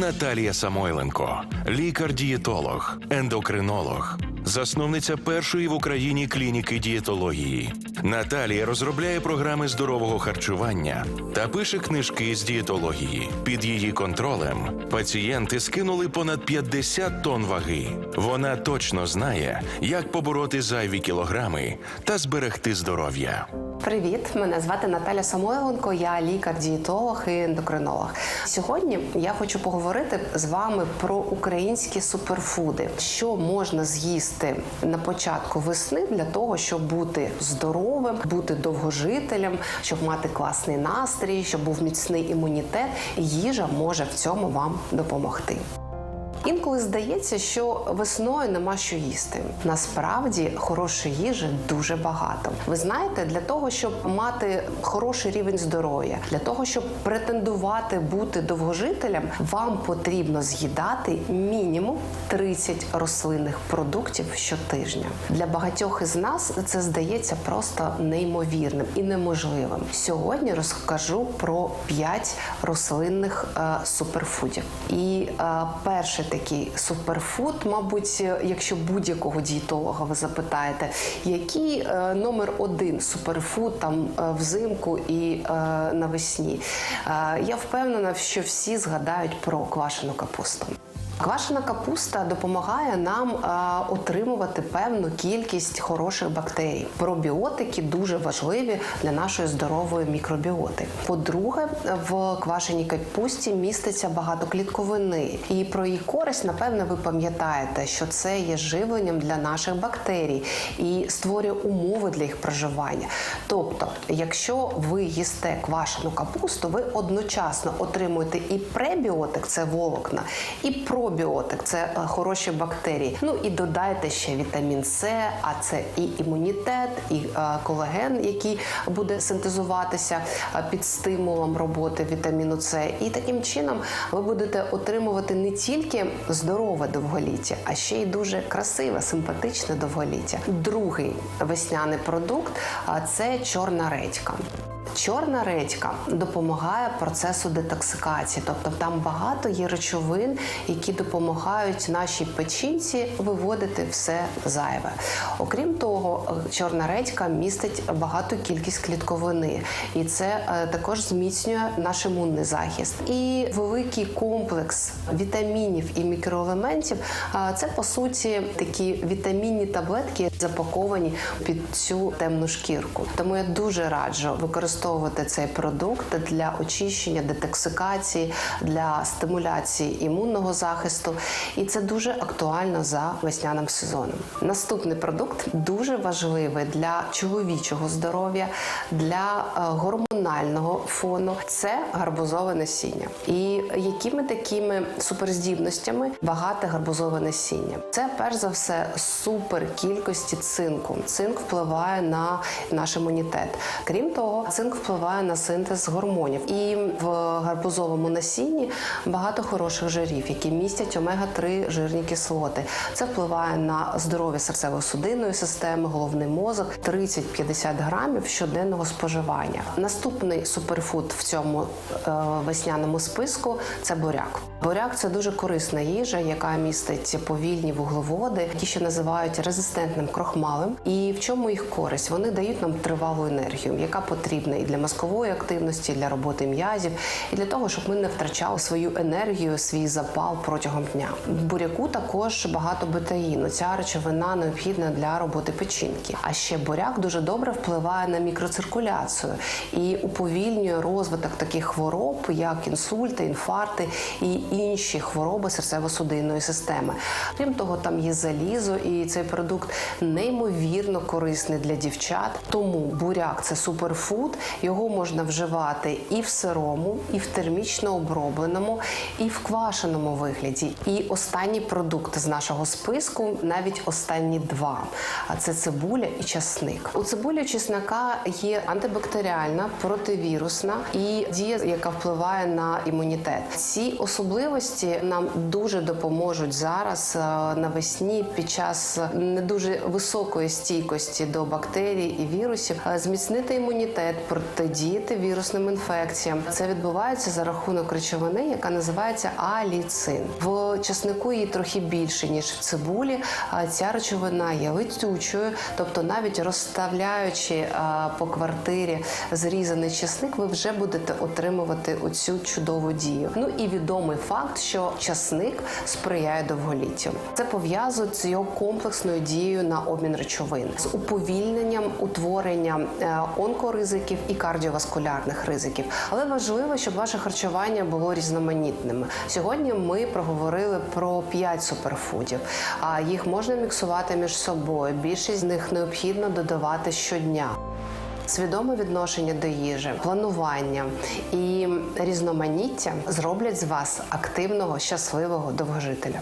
Наталія Самойленко, лікар-дієтолог, ендокринолог, засновниця першої в Україні клініки дієтології. Наталія розробляє програми здорового харчування та пише книжки з дієтології. Під її контролем пацієнти скинули понад 50 тонн ваги. Вона точно знає, як побороти зайві кілограми та зберегти здоров'я. Привіт, мене звати Наталя Самойленко, я лікар-дієтолог і ендокринолог. Сьогодні я хочу поговорити з вами про українські суперфуди, що можна з'їсти на початку весни для того, щоб бути здоровим, бути довгожителем, щоб мати класний настрій, щоб був міцний імунітет. Їжа може в цьому вам допомогти. Інколи здається, що весною нема що їсти. Насправді хорошої їжі дуже багато. Ви знаєте, для того, щоб мати хороший рівень здоров'я, для того, щоб претендувати бути довгожителем, вам потрібно з'їдати мінімум 30 рослинних продуктів щотижня. Для багатьох із нас це здається просто неймовірним і неможливим. Сьогодні розкажу про 5 рослинних е, суперфудів. І е, перший такий суперфуд, мабуть, якщо будь-якого дієтолога ви запитаєте, який е, номер один суперфуд там е, взимку і е, навесні, е, я впевнена, що всі згадають про квашену капусту. Квашена капуста допомагає нам е, отримувати певну кількість хороших бактерій. Пробіотики дуже важливі для нашої здорової мікробіоти. По-друге, в квашеній капусті міститься багато клітковини, і про її користь, напевно, ви пам'ятаєте, що це є живленням для наших бактерій і створює умови для їх проживання. Тобто, якщо ви їсте квашену капусту, ви одночасно отримуєте і пребіотик, це волокна, і пробіотик пробіотик це е, хороші бактерії. Ну і додайте ще вітамін С, а це і імунітет, і е, колаген, який буде синтезуватися е, під стимулом роботи вітаміну С. І таким чином ви будете отримувати не тільки здорове довголіття, а ще й дуже красиве, симпатичне довголіття. Другий весняний продукт це чорна редька. Чорна редька допомагає процесу детоксикації, тобто там багато є речовин, які допомагають нашій печінці виводити все зайве. Окрім того, чорна редька містить багату кількість клітковини, і це е, також зміцнює наш імунний захист. І великий комплекс вітамінів і мікроелементів е, це по суті такі вітамінні таблетки, запаковані під цю темну шкірку. Тому я дуже раджу використовувати використовувати цей продукт для очищення, детоксикації, для стимуляції імунного захисту, і це дуже актуально за весняним сезоном. Наступний продукт дуже важливий для чоловічого здоров'я, для е, гормонального фону. Це гарбузове насіння. І якими такими суперздібностями багате гарбузове насіння? Це перш за все супер кількості цинку. Цинк впливає на наш імунітет. Крім того, цинк впливає на синтез гормонів. І в гарбузовому насінні багато хороших жирів, які містять омега-3 жирні кислоти. Це впливає на здоров'я серцево-судинної системи, головний мозок 30-50 грамів щоденного споживання. Наступний суперфуд в цьому е, весняному списку це буряк. Буряк це дуже корисна їжа, яка містить повільні вуглеводи, які ще називають резистентним крохмалем. І в чому їх користь? Вони дають нам тривалу енергію, яка потрібна і для мозкової активності, і для роботи м'язів, і для того, щоб ми не втрачали свою енергію, свій запал протягом дня. В буряку також багато бетаїну. Ця речовина необхідна для роботи печінки. А ще буряк дуже добре впливає на мікроциркуляцію і уповільнює розвиток таких хвороб, як інсульти, інфаркти і інші хвороби серцево-судинної системи. Крім того, там є залізо, і цей продукт неймовірно корисний для дівчат. Тому буряк це суперфуд. Його можна вживати і в сирому, і в термічно обробленому, і в квашеному вигляді. І останній продукт з нашого списку, навіть останні два. А це цибуля і часник. У цибулі чеснока є антибактеріальна, противірусна і дія, яка впливає на імунітет. Ці особливості властивості нам дуже допоможуть зараз е, навесні під час не дуже високої стійкості до бактерій і вірусів е, зміцнити імунітет, протидіяти вірусним інфекціям. Це відбувається за рахунок речовини, яка називається аліцин. В часнику її трохи більше ніж в цибулі. Ця речовина є летючою, тобто навіть розставляючи е, по квартирі зрізаний часник, ви вже будете отримувати оцю чудову дію. Ну і відомий факт, що часник сприяє довголіттю. Це пов'язують з його комплексною дією на обмін речовин, з уповільненням утворення е, онкоризиків і кардіоваскулярних ризиків. Але важливо, щоб ваше харчування було різноманітним. Сьогодні ми проговорили про 5 суперфудів. А їх можна міксувати між собою. Більшість з них необхідно додавати щодня. Свідоме відношення до їжі, планування і різноманіття зроблять з вас активного, щасливого довгожителя.